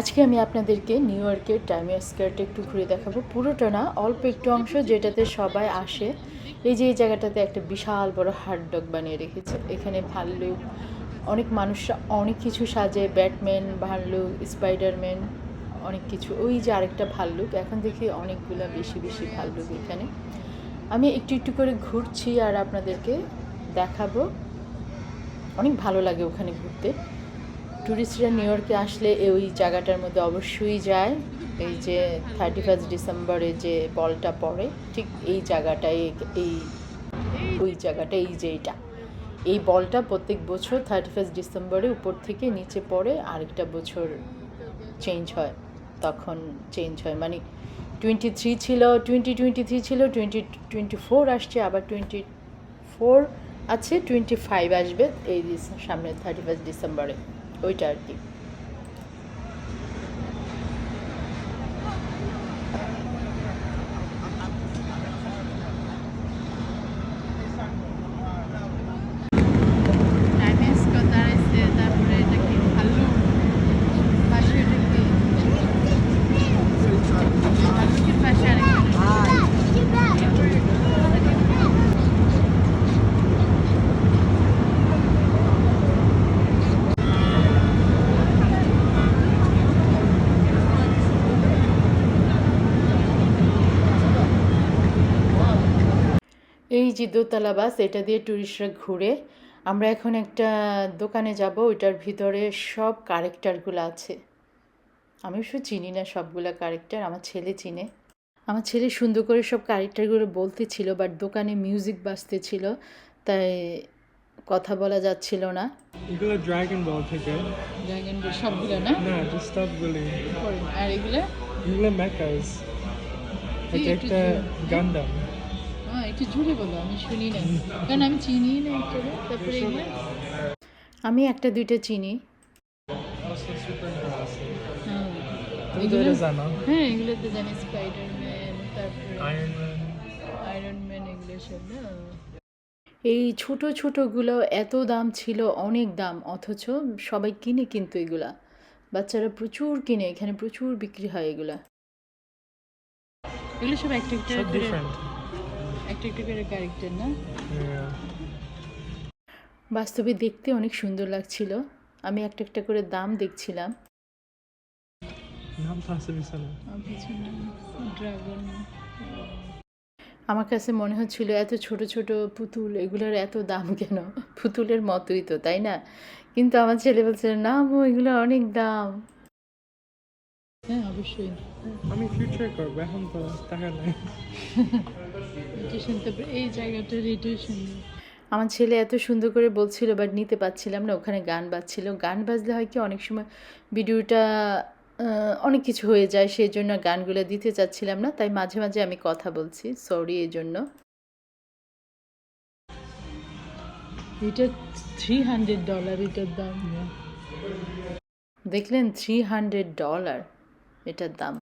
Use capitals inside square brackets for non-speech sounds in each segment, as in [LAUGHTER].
আজকে আমি আপনাদেরকে নিউ ইয়র্কের টাইমিয়ার স্কোয়ারটা একটু ঘুরে দেখাবো। পুরোটা না, অল্প একটু অংশ যেটাতে সবাই আসে। এই যে এই জায়গাটাতে একটা বিশাল বড় হার্ড ডগ বানিয়ে রেখেছে। এখানে ভাল্লুক, অনেক মানুষরা অনেক কিছু সাজে ব্যাটম্যান ভাল্লুক স্পাইডারম্যান অনেক কিছু। ওই যে আরেকটা ভাল্লুক, এখন দেখি অনেকগুলা বেশি বেশি ভাল্লুক এখানে। আমি একটু একটু করে ঘুরছি আর আপনাদেরকে দেখাবো। অনেক ভালো লাগে ওখানে ঘুরতে। ট্যুরিস্টরা নিউ ইয়র্কে আসলে ওই জায়গাটার মধ্যে অবশ্যই যায়। এই যে থার্টি ফার্স্ট ডিসেম্বরে যে বলটা পড়ে, ঠিক এই জায়গাটায়, এই, ওই জায়গাটা এই যে এটা। এই বলটা প্রত্যেক বছর থার্টি ফার্স্ট ডিসেম্বরে উপর থেকে নিচে পড়ে, আরেকটা বছর চেঞ্জ হয়, তখন চেঞ্জ হয়। মানে টোয়েন্টি থ্রি ছিল টোয়েন্টি টোয়েন্টি থ্রি ছিল টোয়েন্টি টোয়েন্টি ফোর আসছে, আবার টোয়েন্টি ফোর আছে টোয়েন্টি ফাইভ আসবে, এই সামনে থার্টি ফার্স্ট ডিসেম্বরে ওইটা আর তারপরে এটা কি ভালো পাশে এটা কি ভাল্লুকের পাশে আরেকটা এই যে দোতলা বাস এটা দিয়ে ট্যুরিস্টরা ঘুরে আমরা এখন একটা দোকানে যাব ওইটার ভিতরে সব কারেক্টারগুলো আছে। আমি অবশ্য চিনি না সবগুলা কারেক্টার আমার ছেলে চিনে। আমার ছেলে সুন্দর করে সব কারেক্টারগুলো বলতে ছিল বাট দোকানে মিউজিক বাজতে ছিল তাই কথা বলা যাচ্ছিল না। এগুলো ড্রাগন বল থেকে ড্রাগন সবগুলো না? না জাস্ট সবগুলি আর এগুলো? এগুলো মেকাস এটা একটা গান্ডাম হ্যাঁ একটু জোরে বলো আমি শুনি না। কারণ আমি চিনি না একটু তারপরে আমি একটা দুইটা চিনি। হ্যাঁ তুমি তো এটা জানো। হ্যাঁ এগুলো তো জানি স্পাইডারম্যান তারপরে আয়রন ম্যান এগুলো সব না? এই ছোট ছোটগুলো এত দাম ছিল অনেক দাম অথচ সবাই কিনে কিন্তু এগুলা। বাচ্চারা প্রচুর কিনে এখানে প্রচুর বিক্রি হয় এগুলা। এগুলো সব একটা একটা একটা করে ক্যারেক্টার না? বাস্তবে দেখতে অনেক সুন্দর লাগছিল। আমি একটা একটা করে দাম দেখছিলাম। নাম ড্রাগন আমার কাছে মনে হচ্ছিল এত ছোট ছোট পুতুল এগুলোর এত দাম কেন? পুতুলের মতোই তো তাই না? কিন্তু আমার ছেলে বলছে না মো এগুলো অনেক দাম। হ্যাঁ অবশ্যই। আমি ফিউচার করব এখন তো টাকা নাই। [LAUGHS] এই জায়গাটার এটাই সুন্দর। আমার ছেলে এত সুন্দর করে বলছিল বাট নিতে পারছিলাম না ওখানে গান বাজছিল। গান বাজলে হয় কি অনেক সময় ভিডিওটা অনেক কিছু হয়ে যায় সেই জন্য গানগুলো দিতে চাচ্ছিলাম না তাই মাঝে মাঝে আমি কথা বলছি সরি এই জন্য। এটা থ্রি হান্ড্রেড ডলার এটার দাম দেখলেন থ্রি হান্ড্রেড ডলার এটার দাম।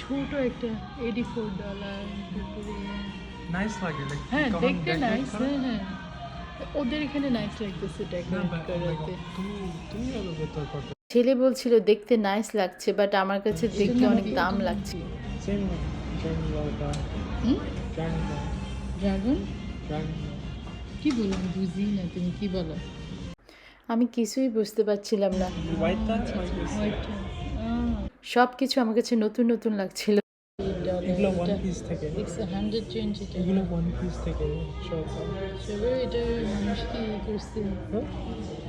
ছোট একটা এইটি ফোর ডলার নাইস লাগে হ্যাঁ দেখতে নাইস হ্যাঁ হ্যাঁ। ওদের এখানে নাইস লাগতেছে ডেকোরেট oh করাতে। তুমি তুমি আরও বেটার করতে ছেলে বলছিল দেখতে নাইস লাগছে বাট আমার কাছে দেখতে অনেক দাম লাগছে। ড্রাগন কি বলো আমি বুঝি না তুমি কি বলো? আমি কিছুই বুঝতে পারছিলাম না। সব কিছু আমার কাছে নতুন নতুন লাগছিল। এগুলো ওয়ান পিস থেকে। হান্ড্রেড টোয়েন্টি এগুলো ওয়ান পিস থেকে সব। তবে এটা মানুষ কি করছে?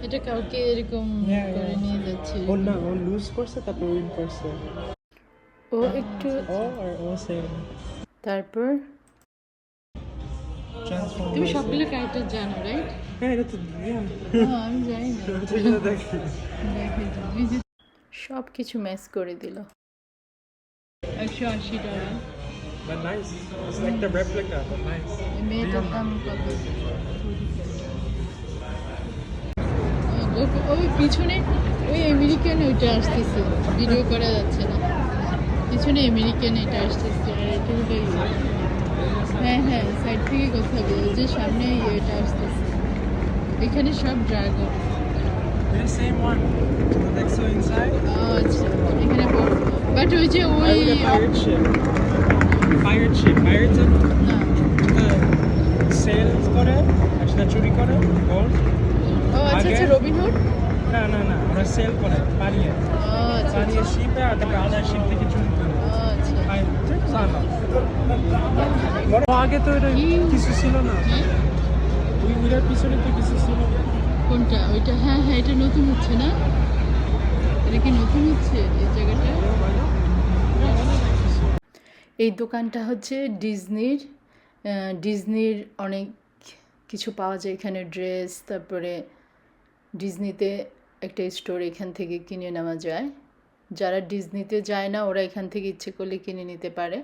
এটা কাউকে এরকম হ্যাঁ, করে হ্যাঁ। নিয়ে যাচ্ছে? ও না ও লুজ করছে তারপর উইন করছে। ও একটু ও আর ও সেম তারপর? তুমি সবগুলো ক্যারেক্টার জানো রাইট হ্যাঁ এটা তো আমি জানি না। [LAUGHS] এটা দেখি। সব কিছু ম্যাচ করে দিল। একশো আশি dollar But nice. It's like the replica, but nice. মেয়েটার দাম কত? ওই পিছনে ওই আমেরিকান ওইটা আসতেছে। ভিডিও করা যাচ্ছে না। পিছনে আমেরিকান এটা আসতেছে আর এটা হলো। হ্যাঁ হ্যাঁ সাইড থেকে কথা বলো যে সামনে ইয়েটা আসতেছে। এখানে সব ড্রাগন Inside. আহ ওই যে ওই pirate ship. Pirate ship. Pirates sail করে একটা চুরি করে গোল্ড ও আচ্ছা আচ্ছা রবিনহুড না না না ওরা সেল করে পালিয়ে। আচ্ছা পালিয়ে শিপে আর তারপরে আদার শিপ থেকে চুরি করে। আগে তো এটা কিছু ছিল না? ওই ওইটার পিছনে তো কিছু ছিল। কোনটা? ওইটা হ্যাঁ হ্যাঁ এটা নতুন হচ্ছে না? নতুন হচ্ছে এই জায়গাটা? এই দোকানটা হচ্ছে ডিজনির ডিজনির অনেক কিছু পাওয়া যায় এখানে, ড্রেস, তারপরে ডিজনিতে একটা স্টোর এখান থেকে কিনে নেওয়া যায়। যারা ডিজনিতে যায় না, ওরা এখান থেকে ইচ্ছে করলে কিনে নিতে পারে।